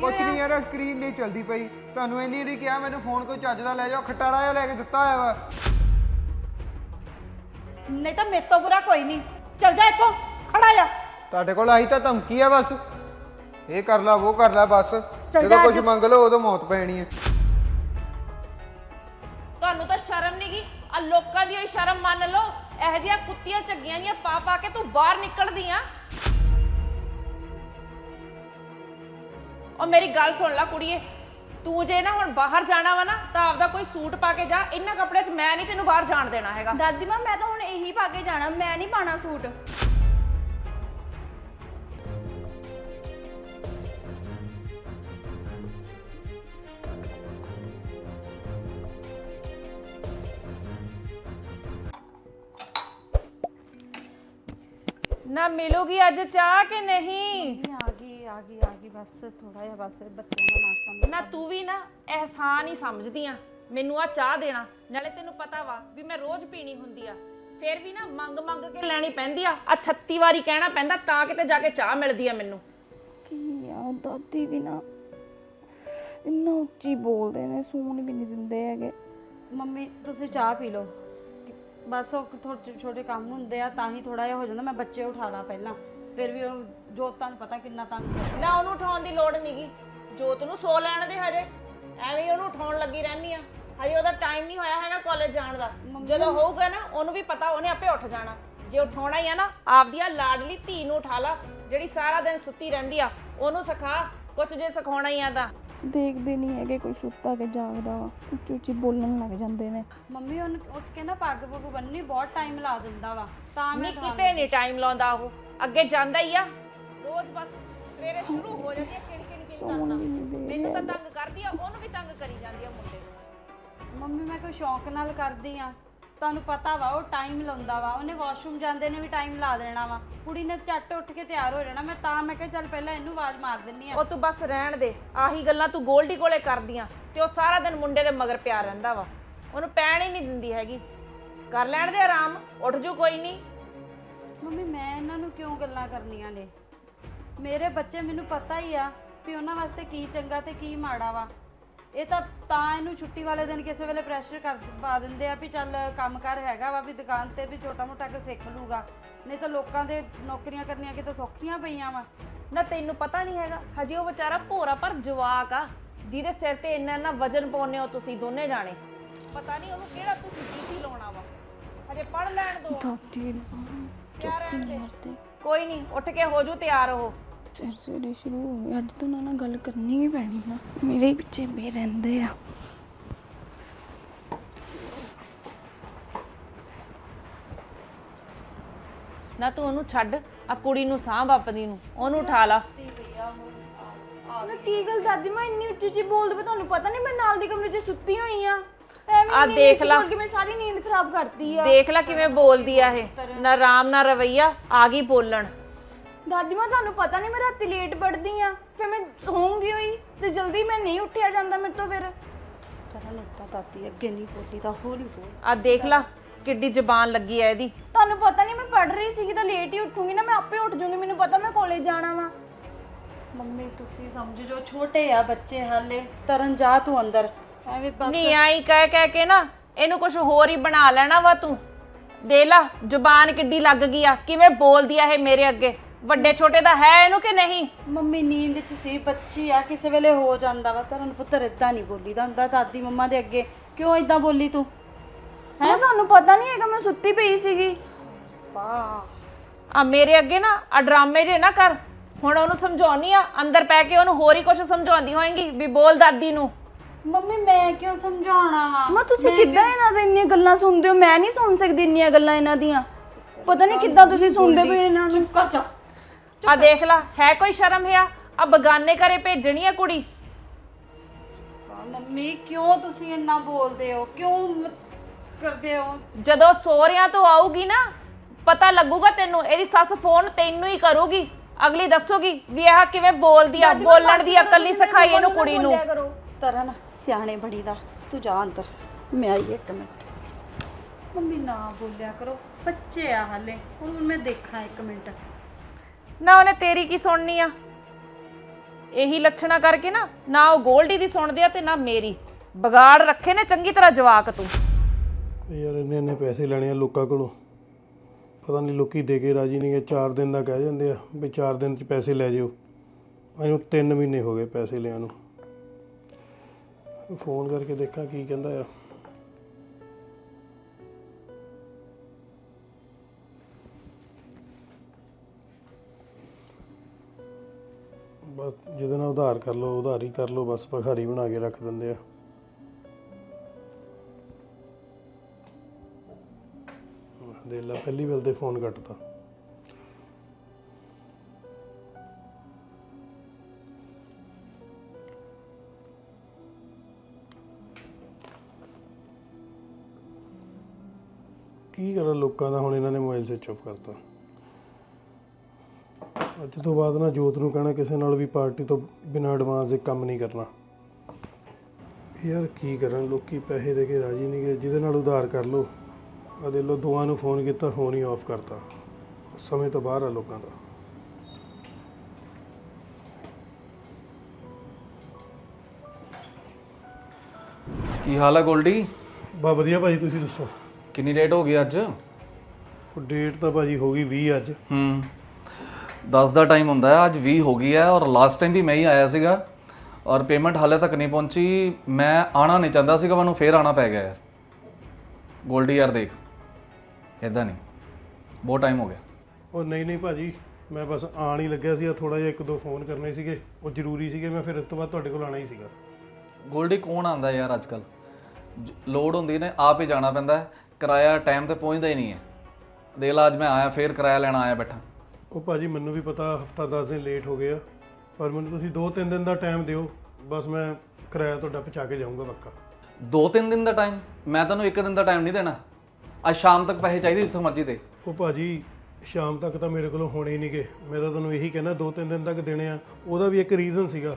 ਕੁਛ ਨਹੀਂ ਯਾਰ ਸਕਰੀਨ ਨਹੀਂ ਚਲਦੀ ਪਈ। ਤੁਹਾਨੂੰ ਇੰਨੀ ਨਹੀਂ ਕਿਹਾ ਮੈਨੂੰ ਫੋਨ ਕੋਈ ਚੱਜ ਦਾ ਲੈ ਜਾਓ ਖਟਾੜਾ ਜਿਹਾ ਲੈ ਕੇ ਦਿੱਤਾ ਹੋਇਆ ਵਾ। ਨਹੀਂ ਤਾਂ ਮੇਰੇ ਤੋਂ ਬੁਰਾ ਕੋਈ ਨਹੀਂ। ਚੱਲ ਜਾ ਇੱਥੋਂ ਖੜਾ ਜਾ। ਤੁਹਾਡੇ ਕੋਲ ਆਈ ਤਾਂ ਧਮਕੀ ਆ ਬਸ। ਇਹ ਕਰ ਲਾ ਉਹ ਕਰ ਲਾ ਬਸ। ਜਾ ਜਦੋਂ ਕੁਝ ਅੱਜ। ਮੰਗ ਲਓ ਉਦੋਂ ਮੌਤ ਪੈਣੀ ਹੈ ਤੁਹਾਨੂੰ ਤਾਂ ਸ਼ਰਮ ਨਹੀਂ ਗਈ ਆ ਲੋਕਾਂ ਦੀ ਹੋਈ ਸ਼ਰਮ ਮੰਨ ਲਓ। ਇਹ ਜਿਹੀਆਂ ਕੁੱਤੀਆਂ ਝੱਗੀਆਂ ਦੀਆਂ ਪਾ ਪਾ ਕੇ ਤੂੰ ਬਾਹਰ ਨਿਕਲਦੀ ਆ। ਉਹ ਮੇਰੀ ਗੱਲ ਸੁਣ ਲੈ ਕੁੜੀਏ ਤੂੰ ਜੇ ਨਾ ਹੁਣ ਬਾਹਰ ਜਾਣਾ ਵਾ ਨਾ ਤਾਂ ਆਪਦਾ ਕੋਈ ਸੂਟ ਪਾ ਕੇ ਜਾ ਇਹਨਾਂ ਕੱਪੜਿਆਂ 'ਚ ਮੈਂ ਨਹੀਂ ਤੈਨੂੰ ਬਾਹਰ ਜਾਣ ਦੇਣਾ ਹੈਗਾ। ਦਾਦੀ ਮਾਂ ਮੈਂ ਤਾਂ ਹੁਣ ਇਹੀ ਪਾ ਕੇ ਜਾਣਾ ਮੈਂ ਨਹੀਂ ਪਾਣਾ ਸੂਟ। ਨਾ ਮਿਲੂਗੀ ਅੱਜ ਚਾਹ ਕਿ ਨਹੀਂ? ਆ ਗਈ ਆ ਗਈ ਆ ਗਈ। ਬਸ ਥੋੜਾ ਜਿਹਾ ਬਸ ਬੱਚਿਆਂ ਦਾ ਨਾਸ਼ਤਾ ਨਾ ਤੂੰ ਵੀ ਨਾ ਅਹਿਸਾਨ ਹੀ ਸਮਝਦੀ ਆ ਮੈਨੂੰ ਆ ਚਾਹ ਦੇਣਾ ਨਾਲੇ ਤੈਨੂੰ ਪਤਾ ਵਾ ਵੀ ਮੈਂ ਰੋਜ਼ ਪੀਣੀ ਹੁੰਦੀ ਆ। ਫੇਰ ਵੀ ਨਾ ਮੰਗ ਮੰਗ ਕੇ ਲੈਣੀ ਪੈਂਦੀ ਆ ਆ 36 ਵਾਰੀ ਕਹਿਣਾ ਪੈਂਦਾ ਤਾਂ ਕਿਤੇ ਜਾ ਕੇ ਚਾਹ ਮਿਲਦੀ ਆ ਮੈਨੂੰ। ਕੀ ਆ ਦਾਦੀ ਵੀ ਨਾ ਇੰਨਾ ਉੱਚੀ ਬੋਲਦੇ ਨੇ ਸੂਣ ਵੀ ਨਹੀਂ ਦਿੰਦੇ ਹੈਗੇ। ਮੰਮੀ ਤੁਸੀਂ ਚਾਹ ਪੀ ਲਓ। ਬਸ ਉਹ ਥੋੜੇ ਛੋਟੇ ਕੰਮ ਹੁੰਦੇ ਆ ਤਾਂ ਹੀ ਥੋੜਾ ਜਿਹਾ ਹੋ ਜਾਂਦਾ ਮੈਂ ਬੱਚੇ ਉਠਾ ਲਾਂ ਪਹਿਲਾਂ। ਫਿਰ ਵੀ ਉਹ ਜੋਤ ਤੁਹਾਨੂੰ ਪਤਾ ਕਿੰਨਾ ਤੰਗ ਕਰਦਾ ਨਾ ਉਹਨੂੰ ਉਠਾਉਣ ਦੀ ਲੋੜ ਨਹੀਂਗੀ ਜੋਤ ਨੂੰ ਸੋ ਲੈਣ ਦੇ ਹਜੇ। ਐਵੇਂ ਹੀ ਉਹਨੂੰ ਉਠਾਉਣ ਲੱਗੀ ਰਹਿਣੀ ਆ। ਹਜੇ ਉਹਦਾ ਟਾਈਮ ਨਹੀਂ ਹੋਇਆ ਹੈਗਾ ਕਾਲਜ ਜਾਣ ਦਾ। ਜਦੋਂ ਹੋਊਗਾ ਨਾ ਉਹਨੂੰ ਵੀ ਪਤਾ ਉਹਨੇ ਆਪੇ ਉੱਠ ਜਾਣਾ। ਜੇ ਉਠਾਉਣਾ ਹੀ ਆ ਨਾ ਆਪਦੀ ਆ ਲਾਡਲੀ ਧੀ ਨੂੰ ਉਠਾ ਲਾ ਜਿਹੜੀ ਸਾਰਾ ਦਿਨ ਸੁੱਤੀ ਰਹਿੰਦੀ ਆ ਉਹਨੂੰ ਸਿਖਾ ਕੁਛ ਜੇ ਸਿਖਾਉਣਾ ਹੀ ਆ ਤਾਂ। ਦੇਖਦੇ ਨਹੀਂ ਹੈਗੇ ਕੋਈ ਸੁੱਤਾ ਕੇ ਜਾਗਦਾ ਵਾ ਉੱਚੀ ਉੱਚੀ ਬੋਲਣ ਲੱਗ ਜਾਂਦੇ ਨੇ। ਮੰਮੀ ਉਹਨੂੰ ਉੱਠ ਕੇ ਨਾ ਪੱਗ ਪੁੱਗ ਬੰਨਣੀ ਬਹੁਤ ਟਾਈਮ ਲਾ ਦਿੰਦਾ ਵਾ। ਤਾਂ ਮੈਂ ਨਹੀਂ ਕਿਤੇ ਨਹੀਂ ਟਾਈਮ ਲਾਉਂਦਾ ਉਹ। ਅੱਗੇ ਜਾਂਦਾ ਹੀ ਆ। ਰੋਜ਼ ਬਸ ਸਵੇਰੇ ਸ਼ੁਰੂ ਹੋ ਜਾਂਦੀ ਆ ਕਿਣ ਕਿਣ ਕਿਣ ਕਰਨਾ ਮੈਨੂੰ ਤਾਂ ਤੰਗ ਕਰਦੀ ਆ ਉਹਨੂੰ ਵੀ ਤੰਗ ਕਰੀ ਜਾਂਦੀ ਆ ਮੁੰਡੇ ਨੂੰ। ਮੰਮੀ ਮੈਂ ਕੋਈ ਸ਼ੌਂਕ ਨਾਲ ਕਰਦੀ ਆ। ਤੁਹਾਨੂੰ ਪਤਾ ਵਾ ਉਹ ਟਾਈਮ ਲਾਉਂਦਾ ਵਾ। ਉਹਨੇ ਵਾਸ਼ਰੂਮ ਜਾਂਦੇ ਨੇ ਵੀ ਟਾਈਮ ਲਾ ਦੇਣਾ ਵਾ। ਕੁੜੀ ਨੇ ਝੱਟ ਉੱਠ ਕੇ ਤਿਆਰ ਹੋ ਜਾਣਾ। ਮੈਂ ਤਾਂ ਮੈਂ ਕਿਹਾ ਚੱਲ ਪਹਿਲਾਂ ਇਹਨੂੰ ਆਵਾਜ਼ ਮਾਰ ਦਿੰਨੀ ਆ। ਉਹ ਤੂੰ ਬਸ ਰਹਿਣ ਦੇ। ਆਹੀ ਗੱਲਾਂ ਤੂੰ ਗੋਲਡੀ ਕੋਲੇ ਕਰਦੀਆਂ ਤੇ ਉਹ ਸਾਰਾ ਦਿਨ ਮੁੰਡੇ ਦੇ ਮਗਰ ਪਿਆ ਰਹਿੰਦਾ ਵਾ। ਉਹਨੂੰ ਪੈਣ ਹੀ ਨਹੀਂ ਦਿੰਦੀ ਹੈਗੀ। ਕਰ ਲੈਣ ਦੇ ਆਰਾਮ। ਉੱਠ ਜੂ ਕੋਈ ਨਹੀਂ। ਮੰਮੀ ਮੈਂ ਇਹਨਾਂ ਨੂੰ ਕਿਉਂ ਗੱਲਾਂ ਕਰਨੀਆਂ ਨੇ? ਮੇਰੇ ਬੱਚੇ ਮੈਨੂੰ ਪਤਾ ਹੀ ਆ ਵੀ ਉਹਨਾਂ ਵਾਸਤੇ ਕੀ ਚੰਗਾ ਤੇ ਕੀ ਮਾੜਾ ਵਾ। ਇਹ ਤਾਂ ਤਾਂ ਇਹਨੂੰ ਛੁੱਟੀ ਵਾਲੇ ਦਿਨ ਕਿਸੇ ਵੇਲੇ ਪ੍ਰੈਸ਼ਰ ਕਰ ਪਾ ਦਿੰਦੇ ਆ ਵੀ ਚੱਲ ਕੰਮਕਾਰ ਹੈਗਾ ਵਾ ਵੀ ਦੁਕਾਨ ਤੇ ਵੀ ਛੋਟਾ ਮੋਟਾ ਕੁ ਸਿੱਖ ਲੂਗਾ। ਨਹੀਂ ਤਾਂ ਲੋਕਾਂ ਦੇ ਨੌਕਰੀਆਂ ਕਰਨੀਆਂ ਕਿਤੇ ਸੌਖੀਆਂ ਪਈਆਂ ਵਾ। ਨਾ ਤੈਨੂੰ ਪਤਾ ਨਹੀਂ ਹੈਗਾ ਹਜੇ ਉਹ ਵਿਚਾਰਾ ਭੋਰਾ ਪਰ ਜਵਾਕ ਆ ਜਿਹਦੇ ਸਿਰ ਤੇ ਇੰਨਾ ਇੰਨਾ ਵਜਨ ਪਾਉਂਦੇ ਹੋ ਤੁਸੀਂ ਦੋਨੇ ਜਾਣੇ। ਪਤਾ ਨਹੀਂ ਉਹਨੂੰ ਕਿਹੜਾ ਤੁਸੀਂ ਡੀਪੀ ਲਾਉਣਾ ਵਾ। ਹਜੇ ਪੜ ਲੈਣ ਦੋ। ਦਾਦੀ ਕੋਈ ਨਹੀਂ ਉੱਠ ਕੇ ਹੋ ਜੂ ਤਿਆਰ ਉਹ। ਸਿਰ ਸਿਰੇ ਸ਼ੁਰੂ ਹੋ ਗਏ ਅੱਜ ਤੋਂ ਉਹਨਾਂ ਨਾਲ ਗੱਲ ਕਰਨੀ ਹੀ ਪੈਣੀ ਆ। ਮੇਰੇ ਹੀ ਪਿੱਛੇ ਬੇ ਰਹਿੰਦੇ ਆ। ਨਾ ਤੂੰ ਉਹਨੂੰ ਛੱਡ ਆ ਕੁੜੀ ਨੂੰ ਸਾਂਭ ਆਪਣੀ ਨੂੰ। ਉਹਨੂੰ ਉਠਾ ਲਾ। ਨਾ ਕੀ ਗੱਲ ਦਾਦੀ ਮਾਂ ਇੰਨੀ ਉੱਚੀ ਉੱਚੀ ਬੋਲਦੇ ਪਏ ਤੁਹਾਨੂੰ ਪਤਾ ਨਹੀਂ ਮੈਂ ਨਾਲ ਦੀ ਕਮਰੇ 'ਚ ਸੁੱਤੀ ਹੋਈ ਆ। ਐਵੇਂ ਆ ਦੇਖ ਲਾ। ਬੋਲ ਕੇ ਮੈਂ ਸਾਰੀ ਨੀਂਦ ਖਰਾਬ ਕਰਤੀ ਆ। ਦੇਖ ਲੈ ਕਿਵੇਂ ਬੋਲਦੀ ਆ ਇਹ। ਨਾ ਆਰਾਮ ਨਾ ਰਵਈਆ ਆ ਗਈ ਬੋਲਣ। ਦਾਦੀ ਮਾਂ ਤੁਹਾਨੂੰ ਪਤਾ ਨਹੀਂ ਮੈਂ ਰਾਤੀ ਲੇਟ ਪੜਦੀ ਆ। ਫਿਰ ਮੈਂ ਸੌਂਗੀ ਹੋਈ ਤੇ ਜਲਦੀ ਮੈਂ ਨਹੀਂ ਉੱਠਿਆ ਜਾਂਦਾ ਮੇਰੇ ਤੋਂ ਫਿਰ। ਤਰਾ ਲੱਤਾ ਦਾਦੀ ਅੱਗੇ ਨਹੀਂ ਬੋਲੀ ਤਾਂ ਹੌਲੀ ਬੋਲ। ਆ ਦੇਖ ਲੈ ਕਿੱਡੀ ਜ਼ਬਾਨ ਲੱਗੀ ਆ ਇਹਦੀ। ਤੁਹਾਨੂੰ ਪਤਾ ਨਹੀਂ ਮੈਂ ਪੜ ਰਹੀ ਸੀਗੀ ਤਾਂ ਲੇਟ ਹੀ ਉੱਠੂਗੀ ਨਾ ਮੈਂ ਆਪੇ ਉੱਠ ਜੂੰਗੀ ਮੈਨੂੰ ਪਤਾ ਮੈਂ ਕਾਲਜ ਜਾਣਾ ਵਾ। ਮੰਮੀ ਤੁਸੀਂ ਸਮਝ ਜੋ ਛੋਟੇ ਆ ਬੱਚੇ ਹਾਲੇ ਤਰਨ ਜਾ ਤੂੰ ਅੰਦਰ। ਐਵੇਂ ਬਸ ਨਹੀਂ ਆਈ ਕਹਿ ਕਹਿ ਕੇ ਨਾ ਇਹਨੂੰ ਕੁਝ ਹੋਰ ਹੀ ਬਣਾ ਲੈਣਾ ਵਾ ਤੂੰ। ਦੇ ਲਾ ਜ਼ਬਾਨ ਕਿੱਡੀ ਲੱਗ ਗਈ ਆ ਕਿਵੇਂ ਬੋਲਦੀ ਆ ਇਹ ਮੇਰੇ ਅੱਗੇ। ਵੱਡੇ ਛੋਟੇ ਦਾ ਹੈ ਇਹਨੂੰ ਕਿ ਨਹੀਂ? ਮੰਮੀ ਨੀਂਦ 'ਚ ਸੀ ਬੱਚੀ ਆ ਕਿਸੇ ਵੇਲੇ ਹੋ ਜਾਂਦਾ ਵਾ ਤਰਨ ਪੁੱਤਰ ਇਦਾਂ ਨਹੀਂ ਬੋਲੀਦਾ ਹੁੰਦਾ ਦਾਦੀ ਮੰਮਾ ਦੇ ਅੱਗੇ। ਕਿਉਂ ਇਦਾਂ ਬੋਲੀ ਤੂੰ? ਹੈ? ਤੁਹਾਨੂੰ ਪਤਾ ਨਹੀਂ ਹੈਗਾ ਮੈਂ ਸੁੱਤੀ ਪਈ ਸੀਗੀ। ਆ ਮੇਰੇ ਅੱਗੇ ਨਾ ਆ ਡਰਾਮੇ ਜੇ ਨਾ ਕਰ। ਹੁਣ ਉਹਨੂੰ ਸਮਝਾਉਣੀ ਆ ਅੰਦਰ ਪੈ ਕੇ ਉਹਨੂੰ ਹੋਰ ਹੀ ਕੁਝ ਸਮਝਾਉਂਦੀ ਹੋਏਗੀ ਵੀ ਬੋਲ ਦਾਦੀ ਨੂੰ। ਮੰਮੀ ਮੈਂ ਕਿਉਂ ਸਮਝਾਉਣਾ ਵਾ? ਮਾਂ ਤੁਸੀਂ ਕਿੱਦਾਂ ਇਹਨਾਂ ਦੇ ਇੰਨੀਆਂ ਗੱਲਾਂ ਸੁਣਦੇ ਹੋ? ਮੈਂ ਨਹੀਂ ਸੁਣ ਸਕਦੀ ਇੰਨੀਆਂ ਗੱਲਾਂ ਇਹਨਾਂ ਦੀਆਂ। ਪਤਾ ਨਹੀਂ ਕਿੱਦਾਂ ਤੁਸੀਂ ਸੁਣਦੇ ਪਏ ਇਹਨਾਂ ਨੂੰ। ਕਰ ਜਾ। ਆ ਦੇਖ ਲੈ ਹੈ ਕੋਈ ਸ਼ਰਮ ਹੈ ਆ ਬਗਾਨੇ ਘਰੇ ਭੇਜਣੀ ਆ ਕੁੜੀ? ਮੰਮੀ ਕਿਉਂ ਤੁਸੀਂ ਇੰਨਾ ਬੋਲਦੇ ਹੋ? ਕਿਉਂ ਮ- ਕਰਦੇ ਹੋ? ਜਦੋਂ ਸੋਹਰਿਆਂ ਤੋਂ ਆਊਗੀ ਨਾ ਪਤਾ ਲੱਗੂਗਾ ਤੈਨੂੰ ਇਹਦੀ ਸੱਸ ਫੋਨ ਤੈਨੂੰ ਹੀ ਕਰੂਗੀ। ਅਗਲੀ ਦੱਸੂਗੀ ਵੀ ਇਹ ਕਿਵੇਂ ਬੋਲਦੀ ਆ ਬੋਲਣ ਦੀ ਅਕਲ ਨਹੀਂ ਸਿਖਾਈ ਇਹਨੂੰ ਕੁੜੀ ਨੂੰ। ਤਰਨ ਸਿਆਣੇ ਬੜੀ ਦਾ ਤੂੰ ਜਾ ਅੰਦਰ। ਮੈਂ ਆਈ ਇੱਕ ਮਿੰਟ। ਮੰਮੀ ਨਾ ਬੋਲਿਆ ਕਰੋ ਬੱਚੇ ਆ ਹਾਲੇ ਹੁਣ ਮੈਂ ਦੇਖਾਂ ਇੱਕ ਮਿੰਟ। ਨਾ ਉਹਨੇ ਤੇਰੀ ਕੀ ਸੁਣਨੀ ਆ? ਇਹੀ ਲੱਛਣਾ ਕਰਕੇ ਨਾ ਨਾ ਉਹ ਗੋਲਡੀ ਦੀ ਸੁਣਦੇ ਆ ਤੇ ਨਾ ਮੇਰੀ। ਵਿਗਾੜ ਰੱਖੇ ਨੇ ਚੰਗੀ ਤਰ੍ਹਾਂ ਜਵਾਕ ਤੂੰ। ਯਾਰ ਇੰਨੇ ਇੰਨੇ ਪੈਸੇ ਲੈਣੇ ਆ ਲੋਕਾਂ ਕੋਲੋਂ। ਪਤਾ ਨਹੀਂ ਲੋਕੀ ਦੇ ਕੇ ਰਾਜੀ ਨਹੀਂ ਗੇ 4 ਦਿਨ ਦਾ ਕਹਿ ਜਾਂਦੇ ਆ ਵੀ 4 ਦਿਨ ਚ ਪੈਸੇ ਲੈ ਜਿਓ। ਇਹਨੂੰ 3 ਮਹੀਨੇ ਹੋ ਗਏ ਪੈਸੇ ਲਿਆਂ ਨੂੰ। ਫੋਨ ਕਰਕੇ ਦੇਖਾਂ ਕੀ ਕਹਿੰਦਾ ਆ ਬਸ ਜਿਹਦੇ ਨਾਲ ਉਧਾਰ ਕਰ ਲਓ, ਉਧਾਰ ਹੀ ਕਰ ਲਓ, ਬਸ ਭਖਾਰੀ ਬਣਾ ਕੇ ਰੱਖ ਦਿੰਦੇ ਆ। ਦੇ ਲਾ, ਪਹਿਲੀ ਵੇਲ ਤੇ ਫੋਨ ਕੱਟਤਾ। ਕੀ ਕਰਾਂ ਲੋਕਾਂ ਦਾ, ਹੁਣ ਇਹਨਾਂ ਨੇ ਮੋਬਾਈਲ ਸਵਿਚ ਆਫ ਕਰਤਾ। ਅੱਜ ਤੋਂ ਬਾਅਦ ਨਾ ਜੋਤ ਨੂੰ ਕਹਿਣਾ ਕਿਸੇ ਨਾਲ ਵੀ ਪਾਰਟੀ ਤੋਂ ਬਿਨਾਂ ਐਡਵਾਂਸ ਦੇ ਕੰਮ ਨਹੀਂ ਕਰਨਾ। ਯਾਰ ਕੀ ਕਰਨ ਲੋਕੀ ਪੈਸੇ ਦੇ ਕੇ ਰਾਜੀ ਨਹੀਂ ਗਏ ਜਿਹਦੇ ਨਾਲ ਉਧਾਰ ਕਰ ਲੋ ਆ ਦੇ ਲੋ ਦੋਵਾਂ ਨੂੰ ਫੋਨ ਕੀਤਾ ਫੋਨ ਹੀ ਆਫ ਕਰਤਾ। ਸਮੇਂ ਤੋਂ ਬਾਹਰ ਆ ਲੋਕਾਂ ਦਾ। ਕੀ ਹਾਲ ਹੈ ਗੋਲਡੀ? ਬਾ ਵਧੀਆ ਭਾਜੀ ਤੁਸੀਂ ਦੱਸੋ? ਕਿੰਨੀ ਲੇਟ ਹੋ ਗਈ ਅੱਜ? ਉਹ ਡੇਟ ਤਾਂ ਭਾਜੀ ਹੋ ਗਈ 20 ਅੱਜ। ਹੂੰ। 10 ਦਾ ਟਾਈਮ ਹੁੰਦਾ ਹੈ ਅੱਜ 20 ਹੋ ਗਈ ਹੈ ਔਰ ਲਾਸਟ ਟਾਈਮ ਵੀ ਮੈਂ ਹੀ ਆਇਆ ਸੀਗਾ ਔਰ ਪੇਮੈਂਟ ਹਾਲੇ ਤੱਕ ਨਹੀਂ ਪਹੁੰਚੀ। ਮੈਂ ਆਣਾ ਨਹੀਂ ਚਾਹੁੰਦਾ ਸੀਗਾ ਮੈਨੂੰ ਫੇਰ ਆਣਾ ਪੈ ਗਿਆ ਯਾਰ। ਗੋਲਡੀ ਯਾਰ ਦੇਖ ਇਦਾਂ ਨਹੀਂ। ਬਹੁਤ ਟਾਈਮ ਹੋ ਗਿਆ। ਉਹ ਨਹੀਂ ਨਹੀਂ ਭਾਜੀ ਮੈਂ ਬਸ ਆਣ ਹੀ ਲੱਗਿਆ ਸੀ ਥੋੜਾ ਜਿਹਾ ਇੱਕ ਦੋ ਫੋਨ ਕਰਨੇ ਸੀਗੇ। ਉਹ ਜ਼ਰੂਰੀ ਸੀਗੇ ਮੈਂ ਫਿਰ ਇਸ ਤੋਂ ਬਾਅਦ ਤੁਹਾਡੇ ਕੋਲ ਆਣਾ ਹੀ ਸੀਗਾ। ਗੋਲਡੀ ਕੌਣ ਆਂਦਾ ਯਾਰ ਅੱਜ ਕੱਲ ਲੋਡ ਹੁੰਦੀ ਨੇ ਆਪ ਹੀ ਜਾਣਾ ਪੈਂਦਾ ਹੈ। ਕਿਰਾਇਆ ਟਾਈਮ ਤੇ ਪਹੁੰਚਦਾ ਹੀ ਨਹੀਂ ਹੈ। ਦੇਖ ਲਾ ਅੱਜ ਮੈਂ ਆਇਆ ਫੇਰ ਕਿਰਾਇਆ ਲੈਣ ਆਇਆ ਬੈਠਾ। ਉਹ ਭਾਜੀ ਮੈਨੂੰ ਵੀ ਪਤਾ ਹਫਤਾ 10 ਦਿਨ ਲੇਟ ਹੋ ਗਏ ਆ ਪਰ ਮੈਨੂੰ ਤੁਸੀਂ 2-3 ਦਿਨ ਦਾ ਟਾਈਮ ਦਿਓ ਬਸ ਮੈਂ ਕਿਰਾਇਆ ਤੁਹਾਡਾ ਪਹੁੰਚਾ ਕੇ ਜਾਊਂਗਾ ਪੱਕਾ। ਦੋ ਤਿੰਨ ਦਿਨ ਦਾ ਟਾਈਮ ਮੈਂ ਤੈਨੂੰ ਇੱਕ ਦਿਨ ਦਾ ਟਾਈਮ ਨਹੀਂ ਦੇਣਾ। ਅੱਜ ਸ਼ਾਮ ਤੱਕ ਪੈਸੇ ਚਾਹੀਦੇ ਜਿੱਥੋਂ ਮਰਜ਼ੀ ਦੇ। ਉਹ ਭਾਜੀ ਸ਼ਾਮ ਤੱਕ ਤਾਂ ਮੇਰੇ ਕੋਲੋਂ ਹੋਣੇ ਹੀ ਨਹੀਂਗੇ। ਮੈਂ ਤਾਂ ਤੁਹਾਨੂੰ ਇਹੀ ਕਹਿਣਾ ਦੋ ਤਿੰਨ ਦਿਨ ਤੱਕ ਦੇਣੇ ਆ। ਉਹਦਾ ਵੀ ਇੱਕ ਰੀਜ਼ਨ ਸੀਗਾ।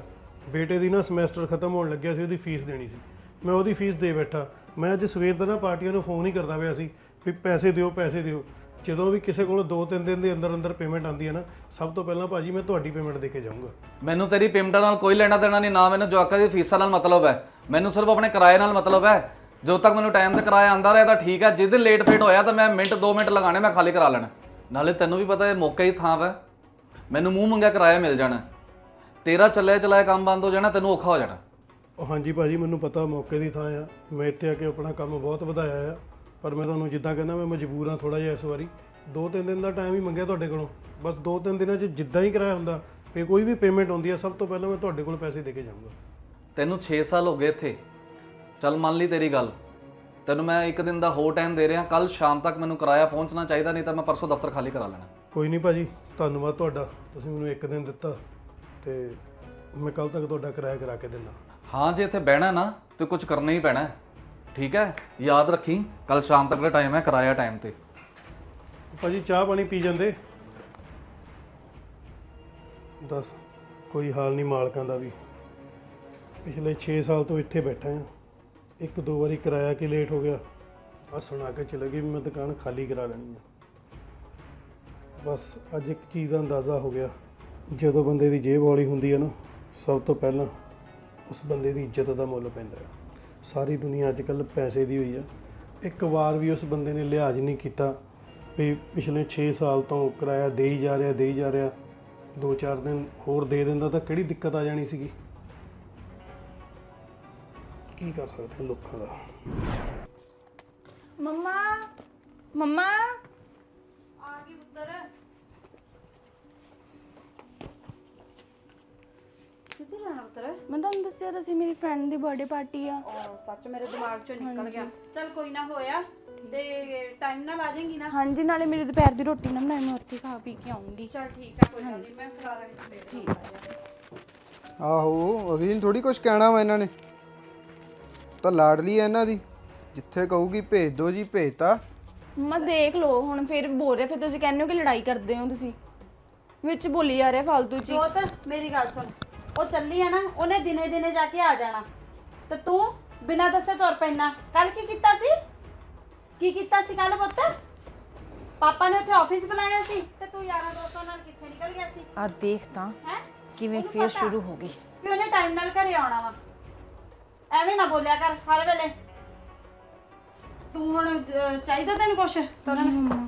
ਬੇਟੇ ਦੀ ਨਾ ਸਮੈਸਟਰ ਖਤਮ ਹੋਣ ਲੱਗਿਆ ਸੀ ਉਹਦੀ ਫੀਸ ਦੇਣੀ ਸੀ। ਮੈਂ ਉਹਦੀ ਫੀਸ ਦੇ ਬੈਠਾ। ਮੈਂ ਅੱਜ ਸਵੇਰ ਦਾ ਨਾ ਪਾਰਟੀਆਂ ਨੂੰ ਫੋਨ ਹੀ ਕਰਦਾ ਪਿਆ ਸੀ ਵੀ ਪੈਸੇ ਦਿਓ ਪੈਸੇ ਦਿਓ। ਜਦੋਂ ਵੀ ਕਿਸੇ ਕੋਲੋਂ ਦੋ ਤਿੰਨ ਦਿਨ ਦੇ ਅੰਦਰ ਅੰਦਰ ਪੇਮੈਂਟ ਆਉਂਦੀ ਹੈ ਨਾ ਸਭ ਤੋਂ ਪਹਿਲਾਂ ਭਾਜੀ ਮੈਂ ਤੁਹਾਡੀ ਪੇਮੈਂਟ ਦੇ ਕੇ ਜਾਊਂਗਾ। ਮੈਨੂੰ ਤੇਰੀ ਪੇਮੈਂਟਾਂ ਨਾਲ ਕੋਈ ਲੈਣਾ ਦੇਣਾ ਨਹੀਂ ਨਾ ਮੈਨੂੰ ਜਵਾਕਾਂ ਦੀ ਫੀਸਾਂ ਨਾਲ ਮਤਲਬ ਹੈ। ਮੈਨੂੰ ਸਿਰਫ ਆਪਣੇ ਕਿਰਾਏ ਨਾਲ ਮਤਲਬ ਹੈ। ਜਦੋਂ ਤੱਕ ਮੈਨੂੰ ਟਾਈਮ ਤੇ ਕਿਰਾਇਆ ਆਂਦਾ ਰਿਹਾ ਤਾਂ ਠੀਕ ਹੈ ਜਿਸ ਦਿਨ ਲੇਟ ਫੇਟ ਹੋਇਆ ਤਾਂ ਮੈਂ ਮਿੰਟ 2 ਮਿੰਟ ਲਗਾਣੇ ਮੈਂ ਖਾਲੀ ਕਰਾ ਲੈਣਾ। ਨਾਲੇ ਤੈਨੂੰ ਵੀ ਪਤਾ ਹੈ ਮੌਕੇ ਹੀ ਥਾਂ ਵਾ। ਮੈਨੂੰ ਮੂੰਹ ਮੰਗਿਆ ਕਿਰਾਇਆ ਮਿਲ ਜਾਣਾ। ਤੇਰਾ ਚੱਲਿਆ ਚਲਾਇਆ ਕੰਮ ਬੰਦ ਹੋ ਜਾਣਾ ਤੈਨੂੰ ਔਖਾ ਹੋ ਜਾਣਾ। ਉਹ ਹਾਂਜੀ ਭਾਜੀ ਮੈਨੂੰ ਪਤਾ ਮੌਕੇ ਦੀ ਥਾਂ ਆ। ਮੈਂ ਇੱਥੇ ਆ ਕੇ ਆਪਣਾ ਕੰਮ ਬਹੁਤ ਵਧਾਇਆ ਆ। ਪਰ ਮੈਂ ਤੁਹਾਨੂੰ ਜਿੱਦਾਂ ਕਹਿੰਦਾ ਮੈਂ ਮਜਬੂਰ ਹਾਂ ਥੋੜਾ ਜਿਹਾ ਇਸ ਵਾਰੀ। ਦੋ ਤਿੰਨ ਦਿਨ ਦਾ ਟਾਈਮ ਹੀ ਮੰਗਿਆ ਤੁਹਾਡੇ ਕੋਲੋਂ। ਬਸ ਦੋ ਤਿੰਨ ਦਿਨਾਂ 'ਚ ਜਿੱਦਾਂ ਹੀ ਕਰਾਇਆ ਹੁੰਦਾ ਫੇ ਕੋਈ ਵੀ ਪੇਮੈਂਟ ਆਉਂਦੀ ਆ ਸਭ ਤੋਂ ਪਹਿਲਾਂ ਮੈਂ ਤੁਹਾਡੇ ਕੋਲ ਪੈਸੇ ਦੇ ਕੇ ਜਾਊਂਗਾ। ਤੈਨੂੰ 6 ਸਾਲ ਹੋ ਗਏ ਇੱਥੇ। ਚੱਲ ਮੰਨ ਲਈ ਤੇਰੀ ਗੱਲ। ਤੈਨੂੰ ਮੈਂ ਇੱਕ ਦਿਨ ਦਾ ਹੋਰ ਟਾਈਮ ਦੇ ਰਿਹਾ ਕੱਲ ਸ਼ਾਮ ਤੱਕ ਮੈਨੂੰ ਕਿਰਾਇਆ ਪਹੁੰਚਣਾ ਚਾਹੀਦਾ ਨਹੀਂ ਤਾਂ ਮੈਂ ਪਰਸੋਂ ਦਫ਼ਤਰ ਖਾਲੀ ਕਰਾ ਲੈਣਾ। ਕੋਈ ਨਹੀਂ ਭਾਜੀ ਧੰਨਵਾਦ ਤੁਹਾਡਾ। ਤੁਸੀਂ ਮੈਨੂੰ ਇੱਕ ਦਿਨ ਦਿੱਤਾ ਤੇ ਮੈਂ ਕੱਲ ਤੱਕ ਤੁਹਾਡਾ ਕਿਰਾਇਆ ਕਰਾ ਕੇ ਦਿੰਦਾ। ਹਾਂ ਜੇ ਇੱਥੇ ਬਹਿਣਾ ਨਾ ਤੇ ਕੁਝ ਕਰਨਾ ਹੀ ਪੈਣਾ। ਹੈ। ਠੀਕ ਹੈ? ਯਾਦ ਰੱਖੀ ਕੱਲ ਸ਼ਾਮ ਤੱਕ ਦਾ ਟਾਈਮ ਹੈ, ਕਿਰਾਇਆ ਟਾਈਮ ਤੇ। ਭਾਜੀ, ਚਾਹ ਪਾਣੀ ਪੀ ਜਾਂਦੇ? ਦੱਸ, ਕੋਈ ਹਾਲ ਨਹੀਂ ਮਾਲਕਾਂ ਦਾ ਵੀ। ਪਿਛਲੇ 6 ਸਾਲ ਤੋਂ ਇੱਥੇ ਬੈਠਾ ਹਾਂ। ਇੱਕ ਦੋ ਵਾਰੀ ਕਿਰਾਇਆ ਕਿ ਲੇਟ ਹੋ ਗਿਆ। ਆ ਸੁਣਾ ਕੇ ਚਲੇ ਗਈ ਵੀ ਮੈਂ ਦੁਕਾਨ ਖਾਲੀ ਕਰਾ ਲੈਣੀ ਆ। ਬਸ ਅੱਜ ਇੱਕ ਚੀਜ਼ ਦਾ ਅੰਦਾਜ਼ਾ ਹੋ ਗਿਆ। ਜਦੋਂ ਬੰਦੇ ਦੀ ਜੇਬ ਹੌਲੀ ਹੁੰਦੀ ਹੈ ਨਾ, ਸਭ ਤੋਂ ਪਹਿਲਾਂ ਉਸ ਬੰਦੇ ਦੀ ਇੱਜ਼ਤ ਦਾ ਮੁੱਲ ਪੈਂਦਾ ਹੈ। ਸਾਰੀ ਦੁਨੀਆ ਅੱਜ ਕੱਲ ਪੈਸੇ ਦੀ ਹੋਈ ਆ। ਇੱਕ ਵਾਰ ਵੀ ਉਸ ਬੰਦੇ ਨੇ ਲਿਹਾਜ਼ ਨਹੀਂ ਕੀਤਾ ਵੀ ਪਿਛਲੇ 6 ਸਾਲ ਤੋਂ ਕਿਰਾਇਆ ਦੇ ਹੀ ਜਾ ਰਿਹਾ ਦੇ ਹੀ ਜਾ ਰਿਹਾ। ਦੋ ਚਾਰ ਦਿਨ ਹੋਰ ਦੇ ਦਿੰਦਾ ਤਾਂ ਕਿਹੜੀ ਦਿੱਕਤ ਆ ਜਾਣੀ ਸੀਗੀ? ਕੀ ਕਰ ਸਕਦੇ ਲੋਕਾਂ ਦਾ? ਮੰਮਾ ਮੰਮਾ। ਆ ਗਈ ਪੁੱਤਰ। ਕਿੱਥੇ ਜਾਣਾ ਪੁੱਤਰ? ਮੈਂ ਤੁਹਾਨੂੰ ਦੱਸਿਆ ਤਾਂ ਸੀ ਮੇਰੀ ਫਰੈਂਡ ਦੀ ਬਰਥਡੇ ਪਾਰਟੀ ਆ। ਉਹ ਸੱਚ ਮੇਰੇ ਦਿਮਾਗ ਚੋਂ ਨਿਕਲ ਗਿਆ। ਚੱਲ ਕੋਈ ਨਾ ਹੋਇਆ ਤੇ ਟਾਈਮ ਨਾਲ ਆ ਜਾਏਗੀ ਨਾ। ਹਾਂਜੀ ਨਾਲੇ ਮੇਰੀ ਦੁਪਹਿਰ ਦੀ ਰੋਟੀ ਨਾ ਬਣਾਈ ਮੈਂ ਉੱਥੇ ਖਾ ਪੀ ਕੇ ਆਉਂਗੀ। ਚੱਲ ਠੀਕ ਆ ਕੋਈ ਗੱਲ ਨਹੀਂ ਮੈਂ ਖਿਲਾ ਰਾਂਗੀ ਸਵੇਰੇ ਠੀਕ। ਆ ਆਹੋ ਅਗਲੀ ਨੂੰ ਥੋੜੀ ਕੁਝ ਕਹਿਣਾ ਵਾ ਇਹਨਾਂ ਨੇ। ਤਾਂ ਲਾਡਲੀ ਹੈ ਇਹਨਾਂ ਦੀ। ਜਿੱਥੇ ਕਹੂਗੀ ਭੇਜ ਦਿਓ ਜੀ ਭੇਜਤਾ। ਮੰਮਾ ਦੇਖ ਲਓ ਹੁਣ ਫਿਰ ਬੋਲ ਰਹੇ ਫਿਰ ਤੁਸੀਂ ਕਹਿੰਦੇ ਹੋ ਕਿ ਲੜਾਈ ਕਰਦੇ ਹੋ ਤੁਸੀਂ। ਵਿੱਚ ਬੋਲੀ ਜਾ ਰਿਹਾ ਫालतू ਚ ਹੀ। ਜੋਤ ਮੇਰੀ ਗੱਲ ਸੁਣ। ਉਹ ਚੱਲੀ ਆ ਨਾ ਉਹਨੇ ਦਿਨੇ ਦਿਨੇ ਜਾ ਕੇ ਆ ਜਾਣਾ। ਤੇ ਤੂੰ ਬਿਨਾਂ ਦੱਸੇ ਤੁਰ ਪੈਣਾ ਕੱਲ ਕੀ ਕੀਤਾ ਸੀ? ਕੀ ਕੀਤਾ ਸੀ ਕੱਲ ਪੁੱਤ? ਪਾਪਾ ਨੇ ਉੱਥੇ ਆਫਿਸ ਬੁਲਾਇਆ ਸੀ ਤੇ ਤੂੰ ਯਾਰਾਂ ਦੋਸਤਾਂ ਨਾਲ ਕਿੱਥੇ ਨਿਕਲ ਗਿਆ ਸੀ? ਆ ਦੇਖ ਤਾਂ ਹੈ? ਕਿਵੇਂ ਫੇਰ ਸ਼ੁਰੂ ਹੋ ਗਈ। ਵੀ ਉਹਨੇ ਟਾਈਮ ਨਾਲ ਘਰੇ ਆਉਣਾ ਵਾ। ਐਵੇਂ ਨਾ ਬੋਲਿਆ ਕਰ ਹਰ ਵੇਲੇ। ਤੂੰ ਹੁਣ ਅਹ, ਚਾਹੀਦਾ ਤੈਨੂੰ ਕੁਛ? ਤਰਨ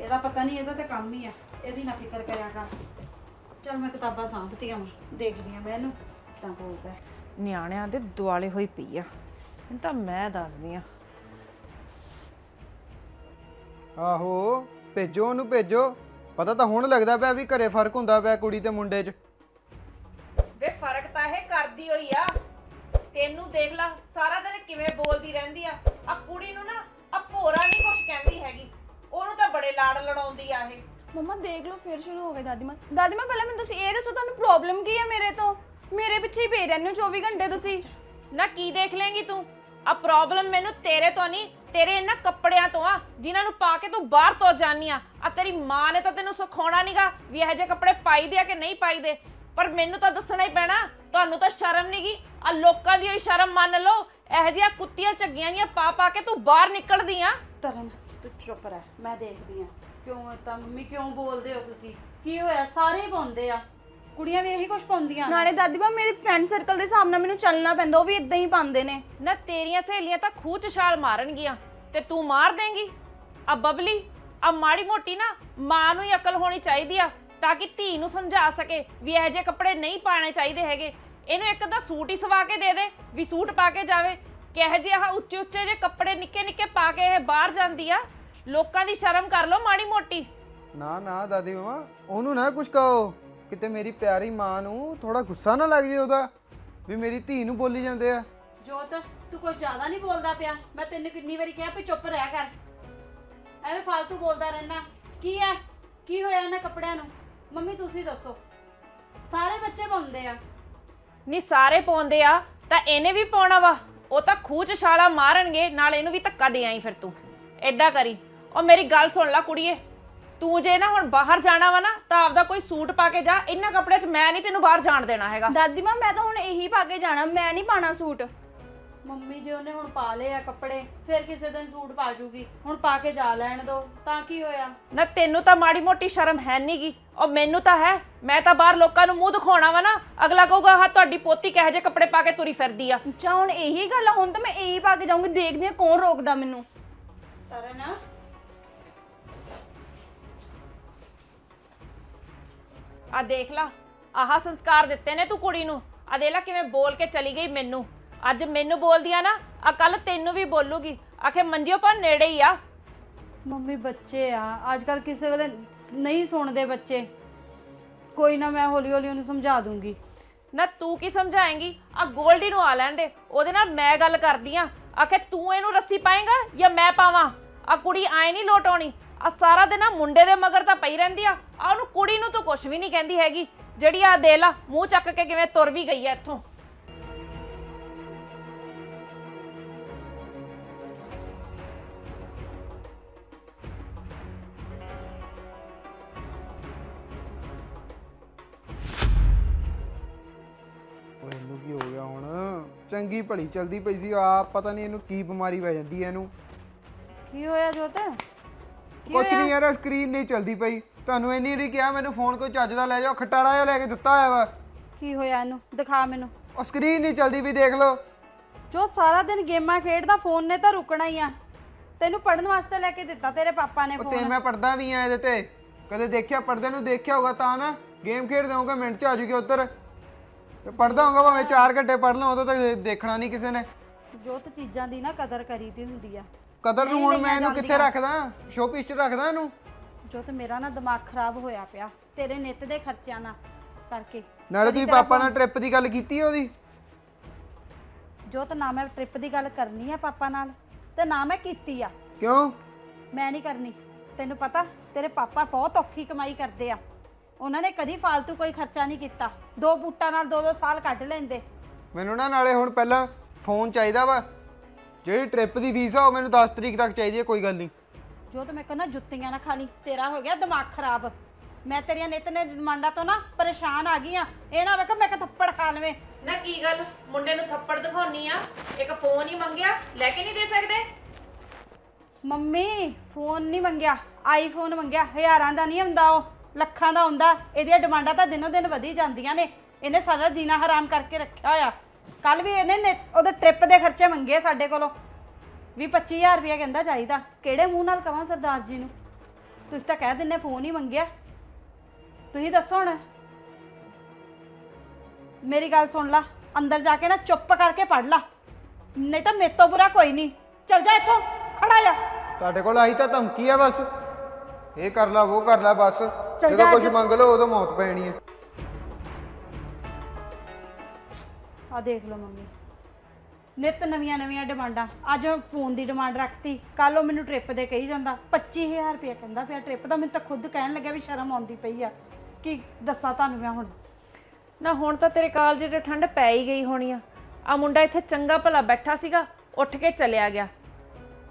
ਇਹਦਾ ਪਤਾ ਨਹੀਂ ਇਹਦਾ ਤੇ ਕੰਮ ਹੀ ਆ। ਇਹਦੀ ਨਾ ਫਿਕਰ ਕਰਿਆ ਕਰ। ਚਲ ਮੈਂ ਕਿਤਾਬਾਂ ਸਾਂਭਤੀਆਂ ਵਾ ਦੇਖਦੀ ਆ ਮੈਂ ਇਹਨੂੰ ਤਾਂ ਬੋਲਦਾ ਨਿਆਣਿਆਂ ਦੇ ਦੁਆਲੇ ਹੋਈ ਪਈ ਆ ਹੁਣ ਤਾਂ ਮੈਂ ਦੱਸਦੀ ਆ। ਆਹੋ ਭੇਜੋ ਉਹਨੂੰ ਭੇਜੋ। ਪਤਾ ਤਾਂ ਹੁਣ ਲੱਗਦਾ ਪਿਆ ਵੀ ਘਰੇ ਫ਼ਰਕ ਹੁੰਦਾ ਪਿਆ ਕੁੜੀ ਤੇ ਮੁੰਡੇ 'ਚ। ਵੇ ਫ਼ਰਕ ਤਾਂ ਇਹ ਕਰਦੀ ਹੋਈ ਆ। ਤੈਨੂੰ ਦੇਖ ਲਾ ਸਾਰਾ ਦਿਨ ਕਿਵੇਂ ਬੋਲਦੀ ਰਹਿੰਦੀ ਆ। ਆ ਕੁੜੀ ਨੂੰ ਨਾ ਆ ਭੋਰਾ ਨਹੀਂ ਕੁਛ ਕਹਿੰਦੀ ਹੈਗੀ। ਉਹਨੂੰ ਤਾਂ ਬੜੇ ਲਾੜ ਲੜਾਉਂਦੀ ਆ ਇਹ। ਮੰਮਾ ਦੇਖ ਲਓ ਫਿਰ ਸ਼ੁਰੂ ਹੋ ਗਏ ਦਾਦੀ ਮਾਂ। ਦਾਦੀ ਮਾਂ ਪਹਿਲਾਂ ਮੈਨੂੰ ਤੁਸੀਂ ਇਹ ਦੱਸੋ ਤੁਹਾਨੂੰ ਪ੍ਰੋਬਲਮ ਕੀ ਹੈ ਮੇਰੇ ਤੋਂ? ਮੇਰੇ ਪਿੱਛੇ ਹੀ ਪਏ ਰਹਿੰਦੇ ਹੋ 24 ਘੰਟੇ ਤੁਸੀਂ। ਨਾ ਕੀ ਦੇਖ ਲੇਂਗੀ ਤੂੰ? ਆ ਪ੍ਰੋਬਲਮ ਮੈਨੂੰ ਤੇਰੇ ਤੋਂ ਨਹੀਂ ਤੇਰੇ ਇਹਨਾਂ ਕੱਪੜਿਆਂ ਤੋਂ ਆ ਜਿਨ੍ਹਾਂ ਨੂੰ ਪਾ ਕੇ ਤੂੰ ਬਾਹਰ ਤੋਂ ਜਾਨੀ ਆ। ਆ ਤੇਰੀ ਮਾਂ ਨੇ ਤਾਂ ਤੈਨੂੰ ਸਿਖਾਉਣਾ ਨਹੀਂਗਾ ਵੀ ਇਹੋ ਜਿਹੇ ਕੱਪੜੇ ਪਾਈਦੇ ਆ ਕਿ ਨਹੀਂ ਪਾਈਦੇ। ਪਰ ਮੈਨੂੰ ਤਾਂ ਦੱਸਣਾ ਹੀ ਪੈਣਾ ਤੁਹਾਨੂੰ ਤਾਂ ਸ਼ਰਮ ਨਹੀਂਗੀ ਆ ਲੋਕਾਂ ਦੀ ਹੀ ਸ਼ਰਮ ਮੰਨ ਲਓ ਇਹੋ ਜਿਹੀਆਂ ਕੁੱਤੀਆਂ ਝੱਗੀਆਂ ਦੀਆਂ ਪਾ ਪਾ ਕੇ ਤੂੰ ਬਾਹਰ ਨਿਕਲਦੀ ਆ। ਤਰਨ ਤੂੰ ਚੁੱਪ ਰਹਿ ਮੈਂ ਦੇਖਦੀ ਆ। ਕਿਉਂ ਤਾਂ ਮੰਮੀ ਕਿਉਂ ਬੋਲਦੇ ਹੋ ਤੁਸੀਂ? ਕੀ ਹੋਇਆ? ਸਾਰੇ ਹੀ ਪਾਉਂਦੇ ਆ। ਕੁੜੀਆਂ ਵੀ ਇਹੀ ਕੁਝ ਪਾਉਂਦੀਆਂ ਨਾਲੇ ਦਾਦੀ ਮਾਂ ਮੇਰੇ ਫਰੈਂਡ ਸਰਕਲ ਦੇ ਨਾਲ ਮੈਨੂੰ ਚੱਲਣਾ ਪੈਂਦਾ ਉਹ ਵੀ ਇਦਾਂ ਹੀ ਪਾਉਂਦੇ ਨੇ। ਨਾ ਤੇਰੀਆਂ ਸਹੇਲੀਆਂ ਤਾਂ ਖੂਹ ਚ ਛਾਲ ਮਾਰਨਗੀਆਂ। ਤੇ ਤੂੰ ਮਾਰ ਦੇਂਗੀ। ਆ ਬਬਲੀ ਆ ਮਾੜੀ ਮੋਟੀ ਨਾ ਮਾਂ ਨੂੰ ਹੀ ਅਕਲ ਹੋਣੀ ਚਾਹੀਦੀ ਆ ਤਾਂ ਕਿ ਧੀ ਨੂੰ ਸਮਝਾ ਸਕੇ ਵੀ ਇਹੋ ਜਿਹੇ ਕੱਪੜੇ ਨਹੀਂ ਪਾਣੇ ਚਾਹੀਦੇ ਹੈਗੇ। ਇਹਨੂੰ ਇੱਕ ਦਾ ਸੂਟ ਹੀ ਸਵਾ ਕੇ ਦੇ ਦੇ ਵੀ ਸੂਟ ਪਾ ਕੇ ਜਾਵੇ। ਕਿਹੋ ਜਿਹੇ ਆਹ ਉੱਚੇ ਉੱਚੇ ਜਿਹੇ ਕੱਪੜੇ ਨਿੱਕੇ ਨਿੱਕੇ ਪਾ ਕੇ ਇਹ ਬਾਹਰ ਜਾਂਦੀ ਆ ਲੋਕਾਂ ਦੀ ਸ਼ਰਮ ਕਰ ਲਓ ਮਾੜੀ ਮੋਟੀ। ਨਾ ਨਾ ਦਾਦੀ ਮਮਾ ਉਹਨੂੰ ਨਾ ਕੁਝ ਕਹੋ। ਕਿਤੇ ਮੇਰੀ ਪਿਆਰੀ ਮਾਂ ਨੂੰ ਥੋੜਾ ਗੁੱਸਾ ਨਾ ਲੱਗ ਜੇ ਉਹਦਾ ਵੀ ਮੇਰੀ ਧੀ ਨੂੰ ਬੋਲੀ ਜਾਂਦੇ ਆ। ਜੋਤ ਤੂੰ ਕੁਝ ਜ਼ਿਆਦਾ ਨਹੀਂ ਬੋਲਦਾ ਪਿਆ। ਮੈਂ ਤੈਨੂੰ ਕਿੰਨੀ ਵਾਰੀ ਕਿਹਾ ਵੀ ਚੁੱਪ ਰਹਿ ਕਰ। ਐਵੇਂ ਫालतू ਬੋਲਦਾ ਰਹਿਣਾ। ਕੀ ਹੈ ਕੀ ਹੋਇਆ ਇਹਨਾਂ ਕੱਪੜਿਆਂ ਨੂੰ? ਮੰਮੀ ਤੁਸੀਂ ਦੱਸੋ। ਸਾਰੇ ਬੱਚੇ ਪਾਉਂਦੇ ਆ। ਨਹੀਂ ਸਾਰੇ ਪਾਉਂਦੇ ਆ ਤਾਂ ਇਹਨੇ ਵੀ ਪਾਉਣਾ ਵਾ। ਉਹ ਤਾਂ ਖੂਹ ਚ ਛਾਲਾ ਮਾਰਨਗੇ ਨਾਲ ਇਹਨੂੰ ਵੀ ਧੱਕਾ ਦੇ ਆਈ ਫਿਰ ਤੂੰ। ਏਦਾਂ ਕਰੀ। ਉਹ ਮੇਰੀ ਗੱਲ ਸੁਣ ਲੈ ਕੁੜੀਏ। ਤੂੰ ਜੇ ਨਾ ਹੁਣ ਬਾਹਰ ਜਾਣਾ ਵਾ ਨਾ ਤਾਂ ਆਪਦਾ ਕੋਈ ਸੂਟ ਪਾ ਕੇ ਜਾ। ਇਹਨਾਂ ਕੱਪੜਿਆਂ 'ਚ ਮੈਂ ਨਹੀਂ ਤੈਨੂੰ ਬਾਹਰ ਜਾਣ ਦੇਣਾ ਹੈਗਾ। ਦਾਦੀ ਮਾਂ ਮੈਂ ਤਾਂ ਹੁਣ ਇਹੀ ਪਾ ਕੇ ਜਾਣਾ ਮੈਂ ਨਹੀਂ ਪਾਣਾ ਸੂਟ। ਮੰਮੀ ਜੇ ਉਹਨੇ ਹੁਣ ਪਾ ਲਏ ਆ ਕੱਪੜੇ ਫਿਰ ਕਿਸੇ ਦਿਨ ਸੂਟ ਪਾ ਜੂਗੀ। ਹੁਣ ਪਾ ਕੇ ਜਾ ਲੈਣ ਦੋ ਤਾਂ ਕੀ ਹੋਇਆ? ਨਾ ਤੈਨੂੰ ਤਾਂ ਮਾੜੀ ਮੋਟੀ ਸ਼ਰਮ ਹੈ ਨਹੀਂਗੀ ਉਹ ਮੈਨੂੰ ਤਾਂ ਹੈ ਮੈਂ ਤਾਂ ਬਾਹਰ ਲੋਕਾਂ ਨੂੰ ਮੂੰਹ ਦਿਖਾਉਣਾ ਵਾ ਨਾ। ਅਗਲਾ ਕਹੂਗਾ ਹਾਂ ਤੁਹਾਡੀ ਪੋਤੀ ਕਿਹੋ ਜਿਹੇ ਕੱਪੜੇ ਪਾ ਕੇ ਤੁਰੀ ਫਿਰਦੀ ਆ। ਅੱਛਾ ਹੁਣ ਇਹੀ ਗੱਲ ਆ ਹੁਣ ਤਾਂ ਮੈਂ ਇਹੀ ਪਾ ਕੇ ਜਾਊਂਗੀ ਦੇਖਦੇ ਆ ਕੌਣ ਰੋਕਦਾ ਮੈਨੂੰ। ਤਰਨ ਆ ਦੇਖ ਲਾ ਆਹ ਸੰਸਕਾਰ ਦਿੱਤੇ ਨੇ ਤੂੰ ਕੁੜੀ ਨੂੰ। ਆ ਦੇਖ ਲਾ ਕਿਵੇਂ ਬੋਲ ਕੇ ਚਲੀ ਗਈ ਮੈਨੂੰ। ਅੱਜ ਮੈਨੂੰ ਬੋਲਦੀ ਆ ਨਾ ਆ ਕੱਲ ਤੈਨੂੰ ਵੀ ਬੋਲੂਗੀ। ਆਖੇ ਮੰਜਿਓ ਪਰ ਨੇੜੇ ਹੀ ਆ। ਮੰਮੀ ਬੱਚੇ ਆ। ਅੱਜ ਕੱਲ ਕਿਸੇ ਵੇਲੇ ਨਹੀਂ ਸੁਣਦੇ ਬੱਚੇ। ਕੋਈ ਨਾ ਮੈਂ ਹੌਲੀ ਹੌਲੀ ਉਹਨੂੰ ਸਮਝਾ ਦੂੰਗੀ। ਨਾ ਤੂੰ ਕੀ ਸਮਝਾਏਂਗੀ? ਆ ਗੋਲਡੀ ਨੂੰ ਆ ਲੈਣ ਦੇ। ਉਹਦੇ ਨਾਲ ਮੈਂ ਗੱਲ ਕਰਦੀ ਆ। ਆਖੇ ਤੂੰ ਇਹਨੂੰ ਰੱਸੀ ਪਾਏਂਗਾ ਜਾਂ ਮੈਂ ਪਾਵਾਂ? ਆ ਕੁੜੀ ਆਏ ਨਹੀਂ ਲੋਟ ਆਉਣੀ। ਆ ਸਾਰਾ ਦਿਨ ਆ ਮੁੰਡੇ ਦੇ ਮਗਰ ਤਾਂ ਪਈ ਰਹਿੰਦੀ ਆ। ਆ ਉਹਨੂੰ ਕੁੜੀ ਨੂੰ ਤੂੰ ਕੁਝ ਵੀ ਨਹੀਂ ਕਹਿੰਦੀ ਹੈਗੀ। ਜਿਹੜੀ ਆ ਦੇ ਲਾ ਮੂੰਹ ਚੱਕ ਕੇ ਕਿਵੇਂ ਤੁਰ ਵੀ ਗਈ ਐ ਇੱਥੋਂ। ਓਏ ਇਹਨੂੰ ਕੀ ਹੋ ਗਿਆ ਹੁਣ? ਚੰਗੀ ਭਲੀ ਚਲਦੀ ਪਈ ਸੀ। ਆਪ ਪਤਾ ਨਹੀਂ ਇਹਨੂੰ ਕੀ ਬਿਮਾਰੀ ਪੈ ਜਾਂਦੀ ਹੈ ਇਹਨੂੰ। ਕੀ ਹੋਇਆ ਜੋਤ? ਕੁਛ ਨਹੀਂ ਯਾਰ ਸਕਰੀਨ ਨਹੀਂ ਚਲਦੀ ਪਈ। ਤੁਹਾਨੂੰ ਇੰਨੀ ਨਹੀਂ ਕਿਹਾ ਮੈਨੂੰ ਫੋਨ ਕੋਈ ਚੱਜ ਦਾ ਲੈ ਜਾਓ ਖਟਾੜਾ ਜਿਹਾ ਲੈ ਕੇ ਦਿੱਤਾ ਹੋਇਆ ਵਾ। ਕੀ ਹੋਇਆ ਇਹਨੂੰ? ਦਿਖਾ ਮੈਨੂੰ। ਉਹ ਸਕਰੀਨ ਨਹੀਂ ਚਲਦੀ ਵੀ ਦੇਖ ਲਓ। ਜੋ ਸਾਰਾ ਦਿਨ ਗੇਮਾਂ ਖੇਡਦਾ ਫੋਨ ਨੇ ਤਾਂ ਰੁਕਣਾ ਹੀ ਆ। ਤੈਨੂੰ ਪੜਨ ਵਾਸਤੇ ਲੈ ਕੇ ਦਿੱਤਾ ਤੇਰੇ ਪਾਪਾ ਨੇ ਉਹ ਤੇ ਫੋਨ ਮੈਂ ਪੜਦਾ ਵੀ ਆ ਇਹਦੇ ਤੇ। ਕਦੇ ਦੇਖਿਆ ਪੜਦੇ ਨੂੰ ਦੇਖਿਆ ਹੋਗਾ ਤਾਂ ਨਾ ਗੇਮ ਖੇਡ ਦੇਵਾਂਗਾ ਮਿੰਟ ਚ ਆ ਜੂਗੀ ਉੱਧਰ। ਤੇ ਪੜਦਾ ਹੋਗਾ ਭਾਵੇਂ 4 ਘੰਟੇ ਪੜ ਲਾਂ ਉਦੋਂ ਤੱਕ ਦੇਖਣਾ ਨਹੀਂ ਕਿਸੇ ਨੇ। ਜੋਤ ਚੀਜ਼ਾਂ ਦੀ ਨਾ ਕਦਰ ਕਰੀਦੀ ਹੁੰਦੀ ਆ। ਕਦਰ ਨੂੰ ਹੁਣ ਮੈਂ ਇਹਨੂੰ ਕਿੱਥੇ। ਰੱਖਦਾ? ਸ਼ੋਪੀਸ ਚ ਰੱਖਦਾ ਇਹਨੂੰ? ਜੋਤ ਮੇਰਾ ਨਾ ਦਿਮਾਗ ਖਰਾਬ ਹੋਇਆ ਪਿਆ। ਤੇਰੇ ਨਿੱਤ ਦੇ ਖਰਚਿਆਂ ਨਾਲ ਕਰਕੇ। ਨਾਲੇ ਤੁਸੀਂ ਪਾਪਾ ਨਾਲ ਟ੍ਰਿਪ ਦੀ ਗੱਲ ਕੀਤੀ ਹੈ ਉਹਦੀ? ਜੋਤ ਨਾ ਮੈਂ ਟ੍ਰਿਪ ਦੀ ਗੱਲ ਕਰਨੀ ਆ ਪਾਪਾ ਨਾਲ ਤੇ ਨਾ ਮੈਂ ਕੀਤੀ ਆ। ਕਿਉਂ? ਮੈਂ ਨਹੀਂ ਕਰਨੀ। ਤੈਨੂੰ ਪਤਾ ਤੇਰੇ ਪਾਪਾ ਬਹੁਤ ਔਖੀ ਕਮਾਈ ਕਰਦੇ ਆ। ਉਹਨਾਂ ਨੇ ਕਦੀ ਫालतू ਕੋਈ ਖਰਚਾ ਨਹੀਂ ਕੀਤਾ। ਦੋ ਬੂਟਾਂ ਨਾਲ ਦੋ ਦੋ ਸਾਲ ਕੱਢ ਲੈਂਦੇ। ਮੈਨੂੰ ਨਾ ਨਾਲੇ ਹੁਣ ਪਹਿਲਾਂ ਫੋਨ ਚਾਹੀਦਾ ਵਾ। ਜਿਹੜੀ ਟ੍ਰਿਪ ਦੀ ਫੀਸ ਆ ਉਹ ਮੈਨੂੰ 10 ਤਰੀਕ ਤੱਕ ਚਾਹੀਦੀ ਹੈ ਕੋਈ ਗੱਲ ਨਹੀਂ। ਜੋ ਤੇ ਮੈਂ ਕਹਿੰਦਾ ਜੁੱਤੀਆਂ ਨਾ ਖਾਲੀ ਤੇਰਾ ਹੋ ਗਿਆ ਦਿਮਾਗ ਖਰਾਬ। ਮੈਂ ਤੇਰੀਆਂ ਨਿੱਤ ਨੇ ਡਿਮਾਂਡਾਂ ਤੋਂ ਨਾ ਪਰੇਸ਼ਾਨ ਆ ਗਈ ਆ। ਇਹ ਨਾ ਵੇਖ ਮੈਂ ਕਿ ਥੱਪੜ ਖਾ ਲਵੇਂ। ਨਾ ਕੀ ਗੱਲ? ਮੁੰਡੇ ਨੂੰ ਥੱਪੜ ਦਿਖਾਉਣੀ ਆ। ਇੱਕ ਫੋਨ ਹੀ ਮੰਗਿਆ ਲੈ ਕੇ ਨਹੀਂ ਦੇ ਸਕਦੇ? ਮੰਮੀ ਫੋਨ ਨਹੀਂ ਮੰਗਿਆ। ਆਈਫੋਨ ਮੰਗਿਆ। ਹਜ਼ਾਰਾਂ ਦਾ ਨਹੀਂ ਹੁੰਦਾ ਉਹ ਲੱਖਾਂ ਦਾ ਹੁੰਦਾ। ਇਹਦੀਆਂ ਡਿਮਾਂਡਾਂ ਤਾਂ ਦਿਨੋ ਦਿਨ ਵਧੀ ਜਾਂਦੀਆਂ ਨੇ। ਇਹਨੇ ਸਾਰਾ ਜੀਣਾ ਹਰਾਮ ਕਰਕੇ ਰੱਖਿਆ ਹੋਇਆ। ਕੱਲ ਵੀ ਇਹਨੇ ਨੇ- ਉਹਦੇ ਟ੍ਰਿਪ ਦੇ ਖਰਚੇ ਮੰਗੇ ਸਾਡੇ ਕੋਲੋਂ। ਵੀ 25000 ਰੁਪਇਆ ਕਹਿੰਦਾ ਚਾਹੀਦਾ। ਕਿਹੜੇ ਮੂੰਹ ਨਾਲ ਕਵਾਂ ਸਰਦਾਰ ਜੀ ਨੂੰ? ਤੁਸੀਂ ਤਾਂ ਕਹਿ ਦਿੰਨੇ ਫੋਨ ਹੀ ਮੰਗਿਆ। ਤੁਸੀਂ ਦੱਸੋ ਹੁਣ। ਮੇਰੀ ਗੱਲ ਸੁਣ ਲਾ ਅੰਦਰ ਜਾ ਕੇ ਨਾ ਚੁੱਪ ਕਰਕੇ ਪੜ ਲਾ। ਨਹੀਂ ਤਾਂ ਮੇਰੇ ਤੋਂ ਬੁਰਾ ਕੋਈ ਨਹੀਂ। ਚਲ ਜਾ ਇੱਥੋਂ ਖੜਾ ਜਾ। ਤੁਹਾਡੇ ਕੋਲ ਆਈ ਤਾਂ ਧਮਕੀ ਆ ਬਸ। ਇਹ ਕਰ ਲਾ ਉਹ ਕਰ ਲਾ ਬਸ। ਜਾ ਜਦੋਂ ਕੁਝ ਅੱਜ। ਮੰਗ ਲਓ ਉਦੋਂ ਮੌਤ ਪੈਣੀ ਹੈ ਆ ਦੇਖ ਲਓ ਮੰਮੀ। ਨਿਤ ਨਵੀਆਂ ਨਵੀਆਂ ਡਿਮਾਂਡਾਂ। ਅੱਜ ਫੋਨ ਦੀ ਡਿਮਾਂਡ ਰੱਖਤੀ। ਕੱਲ ਉਹ ਮੈਨੂੰ ਟ੍ਰਿਪ ਦੇ ਕਹੀ ਜਾਂਦਾ 25000 ਰੁਪਏ ਕਹਿੰਦਾ ਪਿਆ ਟ੍ਰਿਪ ਦਾ। ਮੈਨੂੰ ਤਾਂ ਖੁਦ ਕਹਿਣ ਲੱਗਿਆ ਵੀ ਸ਼ਰਮ ਆਉਂਦੀ ਪਈ ਆ। ਕਿ ਦੱਸਾਂ ਤੁਹਾਨੂੰ ਮੈਂ ਹੁਣ। ਨਾ ਹੁਣ ਤਾਂ ਤੇਰੇ ਕਾਲਜ 'ਚ ਠੰਡ ਪੈ ਹੀ ਗਈ ਹੋਣੀ ਆ। ਆ ਮੁੰਡਾ ਇੱਥੇ ਚੰਗਾ ਭਲਾ ਬੈਠਾ ਸੀਗਾ ਉੱਠ ਕੇ ਚਲਿਆ ਗਿਆ।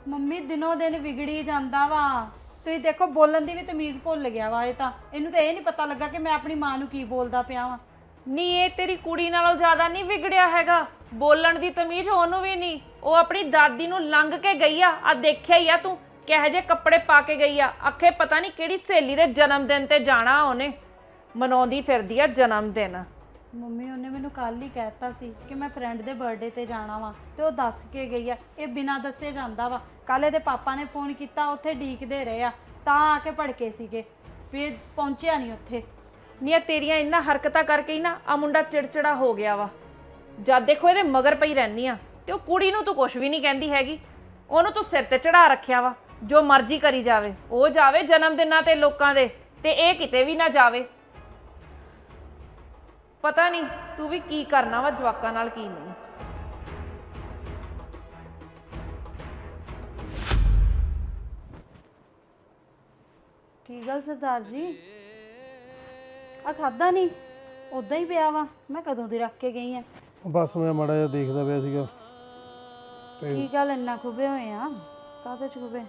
ਮੰਮੀ ਦਿਨੋ ਦਿਨ ਵਿਗੜੀ ਜਾਂਦਾ ਵਾ। ਤੁਸੀਂ ਦੇਖੋ ਬੋਲਣ ਦੀ ਵੀ ਤਮੀਜ਼ ਭੁੱਲ ਗਿਆ ਵਾ ਇਹ ਤਾਂ। ਇਹਨੂੰ ਤਾਂ ਇਹ ਨਹੀਂ ਪਤਾ ਲੱਗਾ ਕਿ ਮੈਂ ਆਪਣੀ ਮਾਂ ਨੂੰ ਕੀ ਬੋਲਦਾ ਪਿਆ ਵਾਂ। ਨੀ, ਇਹ ਤੇਰੀ ਕੁੜੀ ਨਾਲੋਂ ਜ਼ਿਆਦਾ ਨਹੀਂ ਵਿਗੜਿਆ ਹੈਗਾ। ਬੋਲਣ ਦੀ ਤਮੀਜ਼ ਉਹਨੂੰ ਵੀ ਨਹੀਂ ਉਹ ਆਪਣੀ ਦਾਦੀ ਨੂੰ ਲੰਘ ਕੇ ਗਈ ਆ। ਆ ਦੇਖਿਆ ਹੀ ਆ ਤੂੰ, ਕਿਹੋ ਜਿਹੇ ਕੱਪੜੇ ਪਾ ਕੇ ਗਈ ਆ। ਅੱਖੇ ਪਤਾ ਨਹੀਂ ਕਿਹੜੀ ਸਹੇਲੀ ਦੇ ਜਨਮ ਦਿਨ ਤੇ ਜਾਣਾ ਉਹਨੇ। ਮਨਾਉਂਦੀ ਫਿਰਦੀ ਆ ਜਨਮ ਦਿਨ। ਮੰਮੀ, ਉਹਨੇ ਮੈਨੂੰ ਕੱਲ ਹੀ ਕਹਿਤਾ ਸੀ ਕਿ ਮੈਂ ਫਰੈਂਡ ਦੇ ਬਰਥਡੇ ਤੇ ਜਾਣਾ ਵਾ ਤੇ ਉਹ ਦੱਸ ਕੇ ਗਈ ਆ। ਇਹ ਬਿਨਾਂ ਦੱਸੇ ਜਾਂਦਾ ਵਾ। ਕੱਲ ਇਹਦੇ ਪਾਪਾ ਨੇ ਫੋਨ ਕੀਤਾ, ਉੱਥੇ ਡੀਕਦੇ ਰਹੇ ਆ। ਤਾਂ ਆ ਕੇ ਭੜਕੇ ਸੀਗੇ। ਵੀ ਪਹੁੰਚਿਆ ਨਹੀਂ ਉੱਥੇ। ਨੀ ਆ ਤੇਰੀਆਂ ਇੰਨਾ ਹਰਕਤਾਂ ਕਰਕੇ ਹੀ ਨਾ ਆ ਮੁੰਡਾ ਚਿੜਚਿੜਾ ਹੋ ਗਿਆ ਵਾ। ਜਦ ਦੇਖੋ ਇਹਦੇ ਮਗਰ ਪਈ ਰਹਿਨੀ ਆ ਤੇ ਉਹ ਕੁੜੀ ਨੂੰ ਤੂੰ ਕੁਝ ਵੀ ਨਹੀਂ ਕਹਿੰਦੀ ਹੈਗੀ। ਉਹਨੂੰ ਤੂੰ ਸਿਰ ਤੇ ਚੜਾ ਰੱਖਿਆ ਵਾ, ਜੋ ਮਰਜ਼ੀ ਕਰੀ ਜਾਵੇ। ਉਹ ਜਾਵੇ ਜਨਮ ਦਿਨਾਂ ਤੇ ਲੋਕਾਂ ਦੇ ਤੇ ਇਹ ਕਿਤੇ ਵੀ ਨਾ ਜਾਵੇ। ਪਤਾ ਨਹੀਂ ਤੂੰ ਵੀ ਕੀ ਕਰਨਾ ਵਾ ਜਵਾਕਾਂ ਨਾਲ ਕੀ ਨਹੀਂ। ਕੀ ਗੱਲ ਸਰਦਾਰ ਜੀ? ਆ ਖਾਦਾ ਨਹੀਂ ਉਦਾਂ ਹੀ ਪਿਆ ਵਾ ਮੈਂ ਕਦੋਂ ਦੀ ਰੱਖ ਕੇ ਗਈ ਆ? ਬਸ ਮੈਂ ਮਾੜਾ ਜਿਹਾ ਦੇਖਦਾ ਪਿਆ ਸੀਗਾ। ਕੀ ਗੱਲ ਇੰਨਾ ਖੁਬੇ ਹੋਏ ਆ? ਕਾਹਦੇ ਚ ਖੁਬੇ?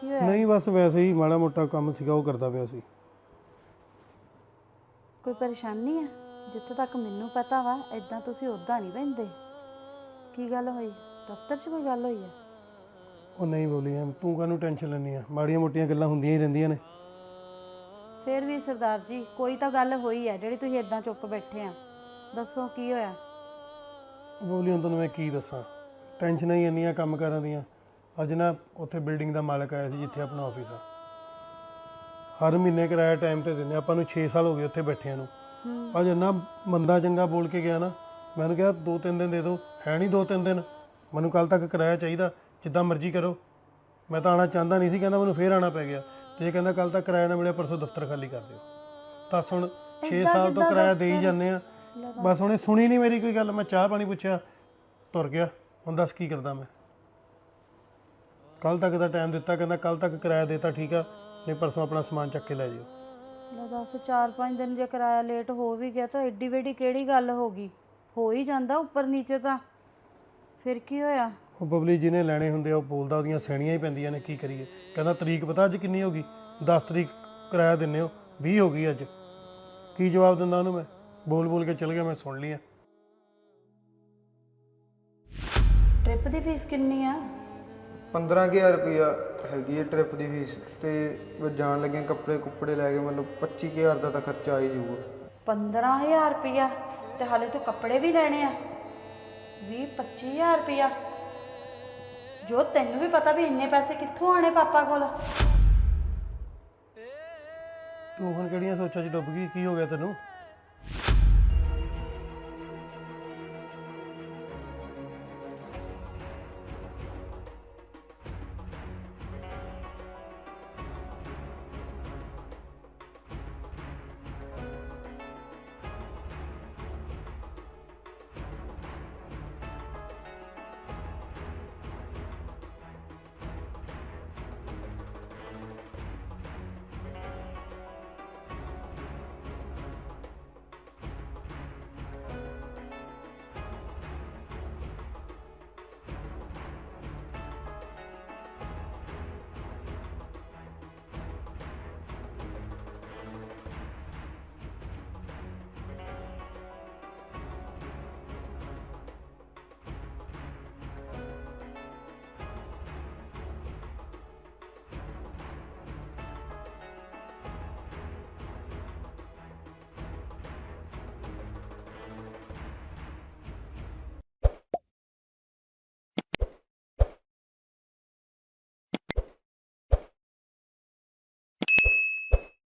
ਕੀ ਹੋਇਆ? ਨਹੀਂ ਬਸ ਵੈਸੇ ਹੀ ਮਾੜਾ ਮੋਟਾ ਕੰਮ ਸੀਗਾ ਉਹ ਕਰਦਾ ਪਿਆ ਸੀ। ਕੋਈ ਪਰੇਸ਼ਾਨੀ ਆ? ਜਿੱਥੇ ਤੱਕ ਮੈਨੂੰ ਪਤਾ ਵਾ ਇਦਾਂ ਤੁਸੀਂ ਉਦਾਂ ਨਹੀਂ ਬਹਿੰਦੇ। ਕੀ ਗੱਲ ਹੋਈ? ਦਫ਼ਤਰ 'ਚ ਕੋਈ ਗੱਲ ਹੋਈ ਆ? ਉਹ ਨਹੀਂ ਬੋਲੀ ਐ ਤੂੰ ਕਾਹਨੂੰ ਟੈਨਸ਼ਨ ਲੈਣੀ ਆ? ਮਾੜੀਆਂ ਮੋਟੀਆਂ ਗੱਲਾਂ ਹੁੰਦੀਆਂ ਹੀ ਰਹਿੰਦੀਆਂ ਨੇ। ਫੇਰ ਵੀ ਸਰਦਾਰ ਜੀ ਕੋਈ ਤਾਂ ਗੱਲ ਹੋਈ ਆ ਜਿਹੜੀ ਤੁਸੀਂ ਇਦਾਂ ਚੁੱਪ ਬੈਠੇ ਆ। ਦੱਸੋ ਕੀ ਹੋਇਆ? ਬੋਲੀ ਹੁਣ ਤੈਨੂੰ ਮੈਂ ਕੀ ਦੱਸਾਂ? ਟੈਨਸ਼ਨਾਂ ਹੀ ਇੰਨੀਆਂ ਕੰਮ ਕਰਾਂ ਦੀਆਂ। ਅੱਜ ਨਾ ਉੱਥੇ ਬਿਲਡਿੰਗ ਦਾ ਮਾਲਕ ਆਇਆ ਸੀ ਜਿੱਥੇ ਆਪਣਾ ਆਫਿਸ ਆ। ਹਰ ਮਹੀਨੇ ਕਿਰਾਇਆ ਟਾਈਮ ਤੇ ਦਿੰਦੇ ਆ। ਆਪਾਂ ਨੂੰ 6 ਸਾਲ ਹੋ ਗਏ ਉੱਥੇ ਬੈਠਿਆਂ ਨੂੰ। ਅੱਜ ਇੰਨਾ ਮੰਦਾ ਚੰਗਾ ਬੋਲ ਕੇ ਗਿਆ ਨਾ ਮੈਂ ਉਹਨੂੰ ਕਿਹਾ ਦੋ ਤਿੰਨ ਦਿਨ ਦੇ ਦਿਓ। ਹੈ ਨਹੀਂ ਦੋ ਤਿੰਨ ਦਿਨ। ਮੈਨੂੰ ਕੱਲ ਤੱਕ ਕਿਰਾਇਆ ਚਾਹੀਦਾ। ਜਿੱਦਾਂ ਮਰਜ਼ੀ ਕਰੋ। ਮੈਂ ਤਾਂ ਆਣਾ ਚਾਹੁੰਦਾ ਨਹੀਂ ਸੀ ਕਹਿੰਦਾ ਮੈਨੂੰ ਫੇਰ ਆਣਾ ਪੈ ਗਿਆ। ਤੇ ਇਹ ਕਹਿੰਦਾ ਕੱਲ ਤੱਕ ਕਿਰਾਇਆ ਨਾ ਮਿਲਿਆ ਪਰਸੋਂ ਦਫ਼ਤਰ ਖਾਲੀ ਕਰ ਦਿਓ। ਦੱਸ ਹੁਣ 6 ਸਾਲ ਤੋਂ ਕਿਰਾਇਆ ਦੇ ਹੀ ਜਾਂਦੇ ਆ। ਬਸ ਉਹਨੇ ਸੁਣੀ ਨਹੀਂ ਮੇਰੀ ਕੋਈ ਗੱਲ ਮੈਂ ਚਾਹ ਪਾਣੀ ਪੁੱਛਿਆ ਤੁਰ ਗਿਆ। ਹੁਣ ਦੱਸ ਕੀ ਕਰਦਾ ਮੈਂ? ਕੱਲ ਤੱਕ ਦਾ ਟਾਈਮ ਦਿੱਤਾ ਕਹਿੰਦਾ ਕੱਲ ਤੱਕ ਕਿਰਾਇਆ ਦੇਤਾ ਠੀਕ ਆ ਨਹੀਂ ਪਰਸੋਂ ਆਪਣਾ ਸਮਾਨ ਚੱਕ ਕੇ ਲੈ ਜਿਓ। ਲੈ ਦੱਸ 4-5 ਦਿਨ ਜੇ ਕਿਰਾਇਆ ਲੇਟ ਹੋ ਵੀ ਗਿਆ ਤਾਂ ਐਡੀ ਵੱਡੀ ਕਿਹੜੀ ਗੱਲ ਹੋ ਗਈ? ਹੋ ਹੀ ਜਾਂਦਾ ਉੱਪਰ ਨੀਚੇ ਤਾਂ। ਫਿਰ ਕੀ ਹੋਇਆ? ਉਹ ਬਬਲੀ ਜਿਹਨੇ ਲੈਣੇ ਹੁੰਦੇ ਆ ਉਹ ਬੋਲਦਾ ਉਹਦੀਆਂ ਸੈਣੀਆਂ ਹੀ ਪੈਂਦੀਆਂ ਨੇ ਕੀ ਕਰੀਏ? ਕਹਿੰਦਾ ਤਰੀਕ ਪਤਾ ਅੱਜ ਕਿੰਨੀ ਹੋ ਗਈ? 10 ਤਰੀਕ ਕਿਰਾਇਆ ਦਿੰਨੇ ਹੋ 20 ਹੋ ਗਈ ਅੱਜ। ਕੀ ਜਵਾਬ ਦਿੰਦਾ ਉਹਨੂੰ ਮੈਂ? ਬੋਲ ਬੋਲ ਕੇ ਚਲ ਗਿਆ ਮੈਂ ਸੁਣ ਲਿਆ। ਟ੍ਰਿਪ ਦੀ ਫੀਸ ਕਿੰਨੀ ਆ? 15000 ਰੁਪਇਆ ਹੈਗੀ ਹੈ ਟ੍ਰਿਪ ਦੀ ਫੀਸ ਤੇ ਉਹ ਜਾਣ ਲੱਗੇ ਕੱਪੜੇ ਕੁੱਪੜੇ ਲੈ ਕੇ ਮਤਲਬ 25000 ਦਾ ਤਾਂ ਖਰਚਾ ਆ ਹੀ ਜਾਊਗਾ। 15000 ਰੁਪਇਆ? ਤੇ ਹਾਲੇ ਤੂੰ ਕੱਪੜੇ ਵੀ ਲੈਣੇ ਆ? 20 25000 ਰੁਪਇਆ? ਜੋ ਤੈਨੂੰ ਵੀ ਪਤਾ ਵੀ ਇੰਨੇ ਪੈਸੇ ਕਿੱਥੋਂ ਆਣੇ ਪਾਪਾ ਕੋਲ? ਤੂੰ ਹੁਣ ਕਿਹੜੀਆਂ ਸੋਚਾਂ 'ਚ ਡੁੱਬ ਗਈ? ਕੀ ਹੋ ਗਿਆ ਤੈਨੂੰ?